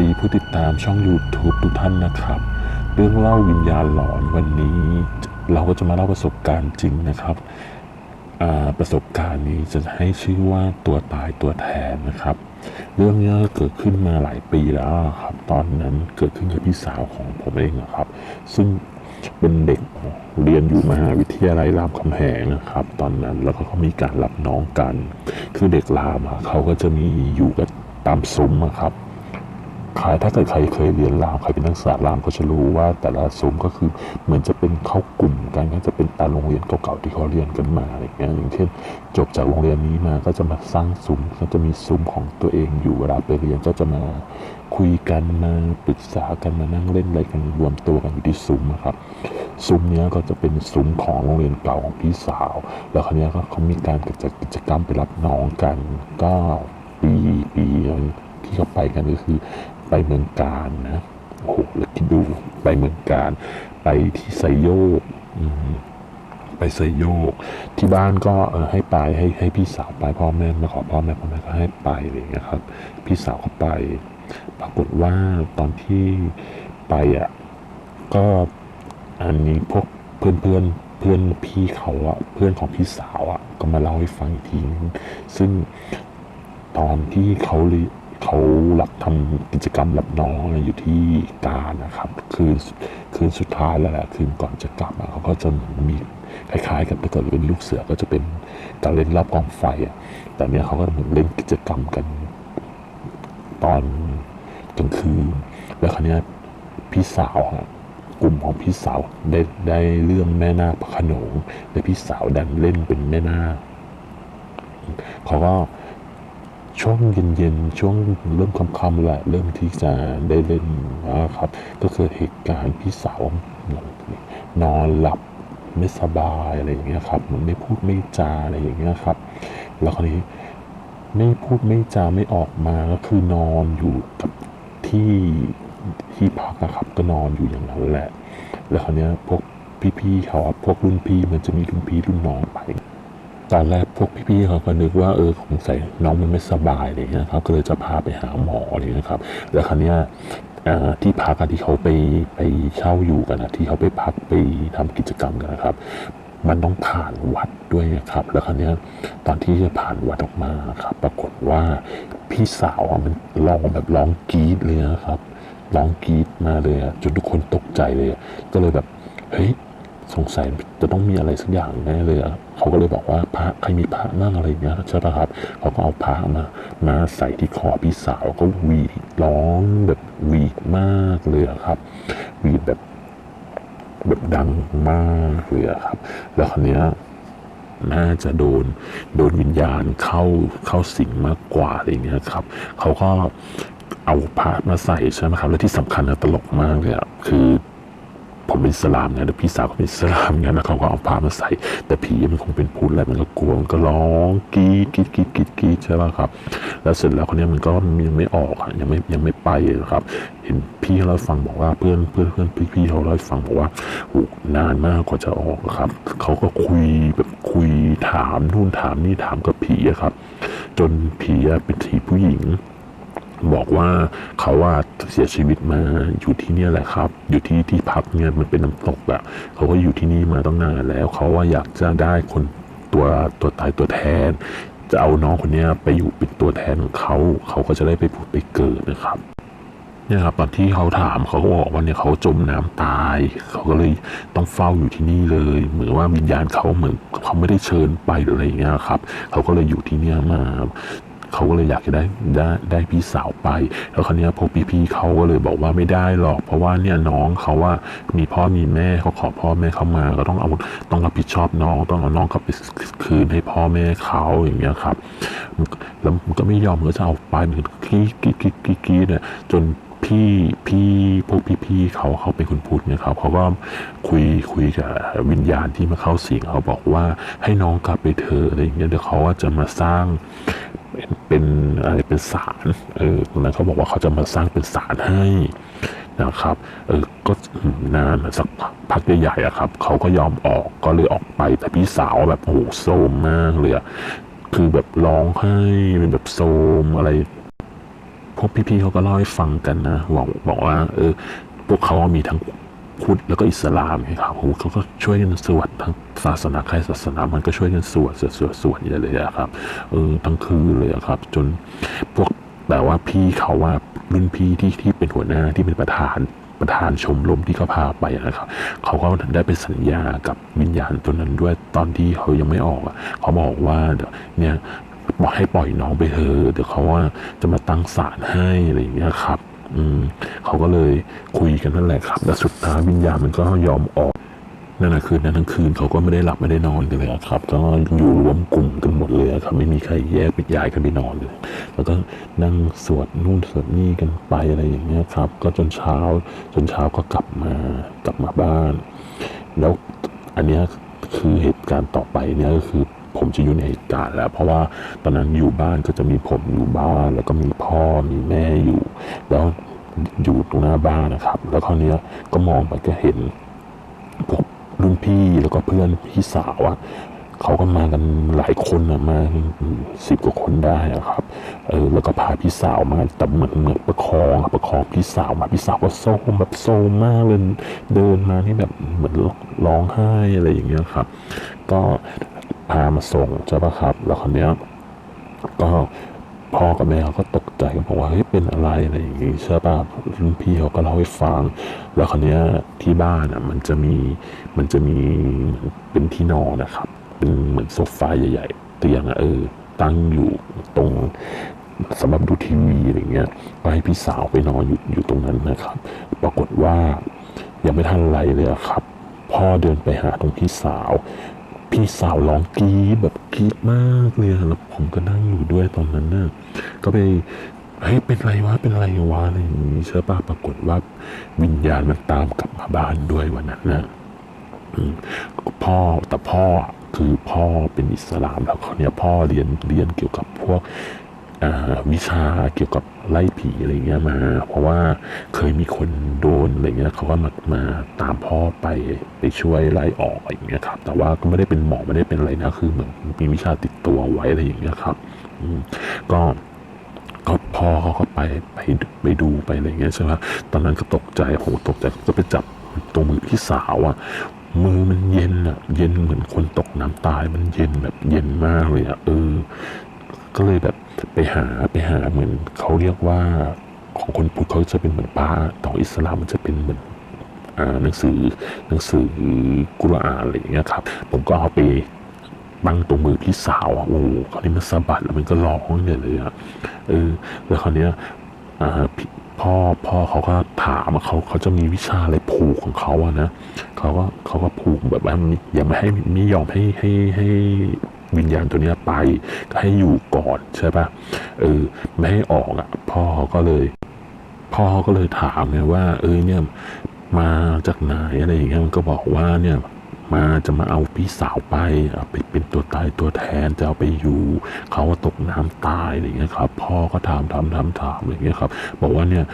ดีผู้ติดตามช่อง YouTube ทุกท่านนะครับ เรื่องเล่าวิญญาณหลอนวันนี้ เราก็จะมาเล่าประสบการณ์จริงนะครับประสบการณ์นี้จะให้ชื่อว่าตัวตายตัวแทนนะครับ เรื่องนี้เกิดขึ้นมาหลายปีแล้วครับ ตอนนั้นเกิดขึ้นกับพี่สาวของผมเองนะครับ ซึ่งเป็นเด็กเรียนอยู่มหาวิทยาลัยรามคำแหงนะครับ ตอนนั้นแล้วก็เขามีการรับน้องกัน คือเด็กรามเขาก็จะมีอยู่กับตามซุ้มครับ ใครถ้าเกิดใครเคยเรียนรามใครเป็นนักศึกษารามก็จะรู้ว่าแต่ละซุ้มก็คือเหมือนจะเป็นเข้ากลุ่มกันก็จะเป็นตามโรงเรียนเก่าๆที่เขาเรียนกันมาอะไรเงี้ยอย่างเช่นจบจากโรงเรียนนี้มาก็จะมาสร้างซุ้มก็จะมีซุ้มของตัวเองอยู่เวลาไปเรียนก็จะมาคุยกันมาปรึกษากันมานั่งเล่นอะไรกันรวมตัวกันอยู่ที่ซุ้มนะครับซุ้มเนี้ยก็จะเป็นซุ้มของโรงเรียนเก่าของพี่สาว แล้วคราวเนี้ยก็เขามีการจัดกิจกรรมไปรับน้องกันก็ปีปีที่เขาไปกันก็คือ ไปเมืองการนะโอ้โหแล้วคิดดูไปเมืองการ ไปที่ไซโยกไปไซโยก ที่บ้านก็ให้ไปให้ให้พี่สาวไปพ่อแม่มาขอพ่อแม่พ่อแม่ก็ให้ไปอะไรอย่างเงี้ยครับ พี่สาวก็ไป ปรากฏว่าตอนที่ไปอะก็อันนี้พวกเพื่อนเพื่อนเพื่อนพี่เขาอะเพื่อนของพี่สาวอะก็มาเล่าให้ฟังอีกทีนึงซึ่งตอนที่เขา เขารับทำกิจกรรมรับน้องอะอยู่ที่การนะครับ คืนคืนสุดท้ายแล้วแหละคืนก่อนจะกลับเขาก็จะเหมือนมีคล้ายๆ กับถ้าเกิดเป็นลูกเสือก็จะเป็นการเล่นรอบกองไฟอะแต่เนี้ยเขาก็เหมือนเล่นกิจกรรมกัน ตอนกลางคืนแล้วคราวเนี้ยพี่สาวฮะกลุ่มของพี่สาวได้ได้เรื่องแม่นาคพระขนงและพี่สาวดันเล่นเป็นแม่นาคเขาก็ ช่วงเย็นๆ ช่วงเริ่มค่ำๆแหละเริ่มที่จะได้เล่นนะครับ ก็คือเหตุการณ์พี่สาวนอนหลับไม่สบายอะไรอย่างเงี้ยครับมันไม่พูดไม่จาอะไรอย่างเงี้ยครับ แล้วคราวนี้ไม่พูดไม่จาไม่ออกมาก็คือนอนอยู่กับที่ที่พักนะครับก็นอนอยู่อย่างนั้นแหละ แล้วคราวนี้พวกพี่ๆเขาพวกรุ่นพี่มันจะมีรุ่นพี่รุ่นน้องไป ตอนแรกพวกพี่ๆเขาก็นึกว่าเออสงสัยน้องมันไม่สบายอะไรเงี้ยครับ ก็เลยจะพาไปหาหมออะไรเงี้ยครับ แล้วคราวเนี้ยที่พักที่เขาไปไปเช่าอยู่กันอะที่เขาไปพักไปทำกิจกรรมกันนะครับ มันต้องผ่านวัดด้วยนะครับ แล้วคราวเนี้ยตอนที่จะผ่านวัดออกมาครับ ปรากฏว่าพี่สาวอะมันร้องแบบร้องกรี๊ดเลยนะครับร้องกรี๊ดมาเลยจนทุกคนตกใจเลย ก็เลยแบบเฮ้ย สงสัยจะต้องมีอะไรสักอย่างแน่เลยเขาก็เลยบอกว่าพระใครมีพระนั่งอะไรอย่างเงี้ยใช่ปะครับเขาก็เอาพระมามาใส่ที่คอพี่สาวก็หวีดร้องแบบหวีดมากเลยครับหวีดแบบแบบดังมากเลยครับ แล้วคราวเนี้ยน่าจะโดนโดนวิญญาณเข้าเข้าสิงมากกว่าอะไรเงี้ยครับเขาก็เอาพระมาใส่ใช่ไหมครับ และที่สำคัญนะตลกมากเลยอะคือ ผมเป็นสลามไงแล้วพี่สาวก็เป็นสลามไงแล้วเขาก็เอาพระมาใส่ แต่ผีมันคงเป็นพูดอะไรมันก็กลัวมันก็ร้องกรีดกรีดกรีดกรีดกรีดใช่ป่ะครับ แล้วเสร็จแล้วคนนี้มันก็ยังไม่ออกอะยังไม่ยังไม่ไปนะครับ เห็นพี่เราฟังบอกว่าเพื่อนเพื่อนเพื่อนพี่พี่เขาเล่าให้ฟังบอกว่าโอ้นานมากกว่าจะออกครับเขาก็คุยแบบคุยถามนู่นถามนี่ถามกับผีครับ จนผีเป็นผีผู้หญิง บอกว่าเขาว่าเสียชีวิตมาอยู่ที่เนี่ยแหละครับ อยู่ที่ที่พักเนี่ยมันเป็นน้ำตกอะเขาก็อยู่ที่นี่มาตั้งนานแล้วเขาว่าอยากจะได้คนตัวตัวตายตัวแทน จะเอาน้องคนนี้ไปอยู่เป็นตัวแทนของเขาเขาก็จะได้ไปผุดไปเกิดนะครับเนี่ยครับตอนที่เขาถามเขาก็บอกว่าเนี่ยเขาจมน้ำตาย เขาก็เลยต้องเฝ้าอยู่ที่นี่เลย เหมือนว่าวิญญาณเขาเหมือนเขาไม่ได้เชิญไปหรืออะไรอย่างเงี้ยครับ เขาก็เลยอยู่ที่เนี่ยมา เขาก็เลยอยากจะได้ได้ได้พี่สาวไป แล้วคราวนี้พวกพี่ๆเขาก็เลยบอกว่าไม่ได้หรอก เพราะว่าเนี่ยน้องเขาว่ามีพ่อมีแม่เขาขอพ่อแม่เขามาก็ต้องเอาต้องรับผิดชอบน้องต้องเอาน้องกลับไปคืนให้พ่อแม่เขาอย่างเงี้ยครับ แล้วก็ไม่ยอมก็จะเอาไปเหมือนกรีดกรีดกรีดกรีดกรีดเนี่ยจนพี่พี่พวกพี่ๆเขาเขาเป็นคนพูดเนี่ยครับเขาก็คุยคุยกับวิญญาณที่มาเข้าสิงเขาบอกว่าให้น้องกลับไปเถอะอะไรอย่างเงี้ยเดี๋ยวเขาว่าจะมาสร้าง เป็นอะไรเป็นศาลเออตรงนั้นเขาบอกว่าเขาจะมาสร้างเป็นศาลให้นะครับเออก็นานสักพักใหญ่ๆอะครับเขาก็ยอมออกก็เลยออกไปแต่พี่สาวแบบโอ้โหโซมมากเลยอะคือแบบร้องไห้เป็นแบบโซมอะไร พวกพี่ๆเขาก็เล่าให้ฟังกันนะบอกบอกว่า เออ พวกเขามีทั้ง พุทธแล้วก็อิสลามไงครับโอ้โหเขาก็ช่วยกันสวดทั้งศาสนาใครศาสนามันก็ช่วยกันสวดสวดสวดสวดอย่างเลยอะครับเออทั้งคืนเลยครับ จนพวกแบบว่าพี่เขาว่ารุ่นพี่ที่ที่เป็นหัวหน้าที่เป็นประธานประธานชมรมที่เขาพาไปนะครับเขาก็ได้ไปสัญญากับวิญญาณตัวนั้นด้วยตอนที่เขายังไม่ออกเขาบอกว่าเดี๋ยวเนี่ยบอกให้ปล่อยน้องไปเถอะเดี๋ยวเขาว่าจะมาตั้งศาลให้อะไรอย่างเงี้ยครับ อืมเขาก็เลยคุยกันนั่นแหละครับ แล้วสุดท้ายวิญญาณมันก็ยอมออกนั่นนะคืนนั้นทั้งคืนเขาก็ไม่ได้หลับไม่ได้นอนกันเลยครับก็อยู่รวมกลุ่มกันหมดเลยครับ ไม่มีใครแยกไปย้ายกันไปนอนเลย แล้วก็นั่งสวดนู่นสวดนี่กันไปอะไรอย่างเงี้ยครับ ก็จนเช้าจนเช้าก็กลับมากลับมาบ้าน แล้วอันเนี้ยคือเหตุการณ์ต่อไปเนี่ยก็คือผมจะอยู่ในเหตุการณ์แล้ว เพราะว่าตอนนั้นอยู่บ้านก็จะมีผมอยู่บ้าน แล้วก็มี พ่อมีแม่อยู่ แล้วอยู่ตรงหน้าบ้านนะครับ แล้วคราวนี้ก็มองไปก็เห็นพวกรุ่นพี่แล้วก็เพื่อนพี่สาวอะเขาก็มากันหลายคนอะมาสิบกว่าคนได้อะครับ เออแล้วก็พาพี่สาวมาแต่เหมือนเหมือนประคองประคองพี่สาวมาพี่สาวก็โซมแบบโซมมากเลยเดินมานี่แบบเหมือนร้องไห้อะไรอย่างเงี้ยครับ ก็พามาส่งใช่ปะครับ แล้วคราวเนี้ยก็ พ่อกับแม่เขาก็ตกใจกันบอกว่าเฮ้ยเป็นอะไรอะไรอย่างงี้ใช่ป่ะรุ่นพี่เขาก็เล่าให้ฟัง แล้วคราวเนี้ยที่บ้านอะมันจะมีมันจะมีเป็นที่นอนนะครับ เป็นเหมือนโซฟาใหญ่ๆเตียงอะเออตั้งอยู่ตรงสำหรับดูทีวีอะไรเงี้ยก็ให้พี่สาวไปนอนอยู่อยู่ตรงนั้นนะครับ ปรากฏว่ายังไม่ทันไรเลยครับ พ่อเดินไปหาตรงพี่สาว พี่สาวร้องกรี๊ดแบบกรี๊ดมากเลยอะแล้วผมก็นั่งอยู่ด้วยตอนนั้นน่ะก็ไปเฮ้ยเป็นไรวะเป็นไรวะอะไรอย่างงี้เชื่อป่ะปรากฏว่าวิญญาณมันตามกลับมาบ้านด้วยวันนั้นนะพ่อแต่พ่อคือพ่อเป็นอิสลามแล้วเขาเนี่ยพ่อเรียนเรียนเกี่ยวกับพวก วิชาเกี่ยวกับไล่ผีอะไรเงี้ยมา เพราะว่าเคยมีคนโดนอะไรเงี้ยเขาก็มามาตามพ่อไปไปช่วยไล่ออกอะไรเงี้ยครับแต่ว่าก็ไม่ได้เป็นหมอไม่ได้เป็นอะไรนะคือเหมือนมีวิชาติดตัวไว้อะไรอย่างเงี้ยครับก็ก็พ่อเขาก็ไปไปไปดูไปอะไรเงี้ยใช่ไหมตอนนั้นก็ตกใจโหตกใจก็ไปจับตรงมือพี่สาวอะมือมันเย็นอะเย็นเหมือนคนตกน้ำตายมันเย็นแบบเย็นมากเลยอะเออ ก็เลยแบบไปหาไปหาเหมือนเขาเรียกว่าของคนพุทธเขาจะเป็นเหมือนปาต่องอิสลามมันจะเป็นเหมือนอ่าหนังสือหนังสือกุรอานอะไรอย่างเงี้ยครับ ผมก็เอาไปบังตรงมือพี่สาวอะโอ้โหคราวนี้มันสะบัดแล้วมันก็ร้องเนี่ยเลยอะเออแล้วคราวเนี้ยพ่อพ่อเขาก็ถามว่าเขาเขาจะมีวิชาอะไรผูกของเขาอะนะเขาก็เขาก็ผูกแบบว่ายังไม่ให้ไม่ยอมให้ให้ให้ วิญญาณตัวนี้ไปให้อยู่ก่อนใช่ปะเออไม่ให้ออกอะ พ่อก็เลย พ่อก็เลยถามไงว่า เออเนี่ยมาจากไหนอะไรอย่างเงี้ยมันก็บอกว่าเนี่ยมาจะมาเอาพี่สาวไปเอาไปเป็นตัวตายตัวแทนจะเอาไปอยู่ เขาว่าตกน้ำตายอะไรอย่างเงี้ยครับ พ่อก็ถามถามถามถามอะไรอย่างเงี้ยครับ บอกว่าเนี่ย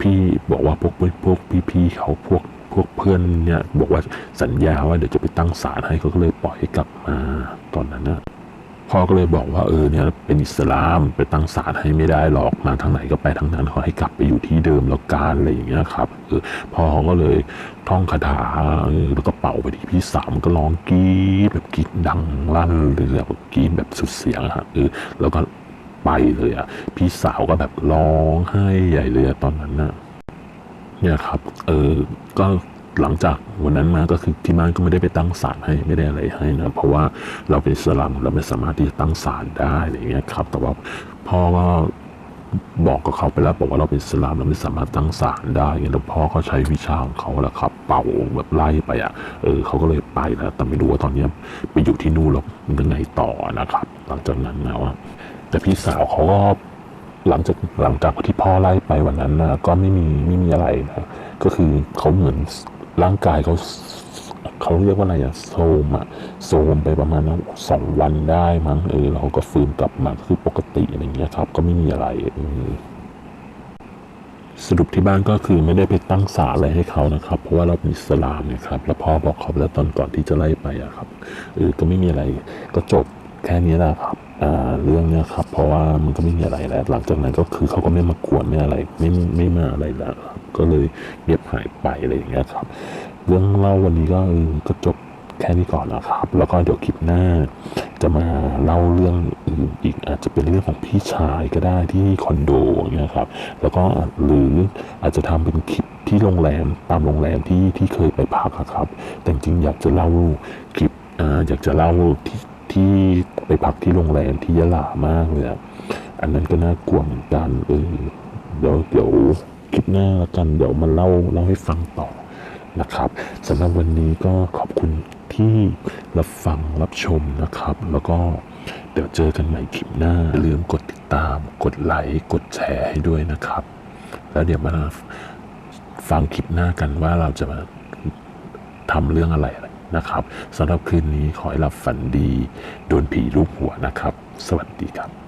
พี่บอกว่าพวกพวกพี่พี่ๆเขาพวก วกเพื่อนเนี่ยบอกว่าสัญญาว่าเดี๋ยวจะไปตั้งศาลให้เขาก็เลยปล่อยให้กลับมาตอนนั้นนะพ่อก็เลยบอกว่าเออเนี่ยเป็นอิสลามไปตั้งศาลให้ไม่ได้หรอกมาทางไหนก็ไปทางนั้นขอให้กลับไปอยู่ที่เดิมแล้วการอะไรอย่างเงี้ยครับเออพ่อเขาก็เลยท่องคาถาแล้วก็เป่าไปที่พี่สาวมันก็ร้องกรีดแบบกรีดดังลั่นเลยแบบกรีดแบบสุดเสียงอะฮะเออแล้วก็ไปเลยอะพี่สาวก็แบบร้องไห้ใหญ่เลยอะตอนนั้นนะ เนี่ยครับ เออก็หลังจากวันนั้นมาก็คือที่บ้านก็ไม่ได้ไปตั้งศาลให้ไม่ได้อะไรให้นะเพราะว่าเราเป็นสลามเราไม่สามารถที่จะตั้งศาลได้อะไรเงี้ยครับ แต่ว่าพ่อก็บอกกับเขาไปแล้วบอกว่าเราเป็นสลามเราไม่สามารถตั้งศาลได้ไงแล้วพ่อเขาใช้วิชาของเขาแหละครับ เป่าแบบไล่ไปอะ เออเขาก็เลยไปแล้วแต่ไม่รู้ว่าตอนเนี้ยไปอยู่ที่นู่นแล้วยังไงต่อนะครับ หลังจากนั้นนะว่าแต่พี่สาวเขาก็ หลังจากหลังจากที่พ่อไล่ไปวันนั้นนะก็ไม่มีไม่มีอะไรนะก็คือเขาเหมือนร่างกายเขาเขาเรียกว่าอะไรอะโซมอะโซมไปประมาณนั้นสองวันได้มั้งเออเราก็ฟื้นกลับมาคือปกติอะไรเงี้ยครับ ก็ไม่มีอะไรเออสรุปที่บ้านก็คือไม่ได้ไปตั้งศาลอะไรให้เขานะครับ เพราะว่าเราเป็นอิสลามนะครับ แล้วพ่อบอกเขาแล้วตอนก่อนที่จะไล่ไปอะครับเออก็ไม่มีอะไรก็จบแค่นี้แหละครับ เรื่องเนี้ยครับ เพราะว่ามันก็ไม่มีอะไรแล้ว หลังจากนั้นก็คือเขาก็ไม่มากวนไม่อะไร ไม่ไม่มาอะไรแล้วก็เลยเงียบหายไปอะไรอย่างเงี้ยครับ เรื่องเล่าวันนี้ก็เออก็จบแค่นี้ก่อนนะครับ แล้วก็เดี๋ยวคลิปหน้า จะมาเล่าเรื่องอื่นอีกอาจจะเป็นเรื่องของพี่ชายก็ได้ที่คอนโดเงี้ยครับ แล้วก็หรืออาจจะทำเป็นคลิปที่โรงแรมตามโรงแรมที่ที่เคยไปพักอะครับ แต่จริงอยากจะเล่าคลิปอ่าอยากจะเล่าที่ ที่ไปพักที่โรงแรมที่ยะลามากเลยอะอันนั้นก็น่ากลัวเหมือนกันเออเดี๋ยวเดี๋ยวคลิปหน้าละกันเดี๋ยวมาเล่าเล่าให้ฟังต่อนะครับสำหรับวันนี้ก็ขอบคุณที่รับฟังรับชมนะครับ แล้วก็เดี๋ยวเจอกันใหม่คลิปหน้าอย่าลืมกดติดตาม กดไลค์กดแชร์ให้ด้วยนะครับ แล้วเดี๋ยวมาฟังคลิปหน้ากันว่าเราจะมาทำเรื่องอะไร นะครับสำหรับคืนนี้ขอให้หลับฝันดี โดนผีลูกหัวนะครับ สวัสดีครับ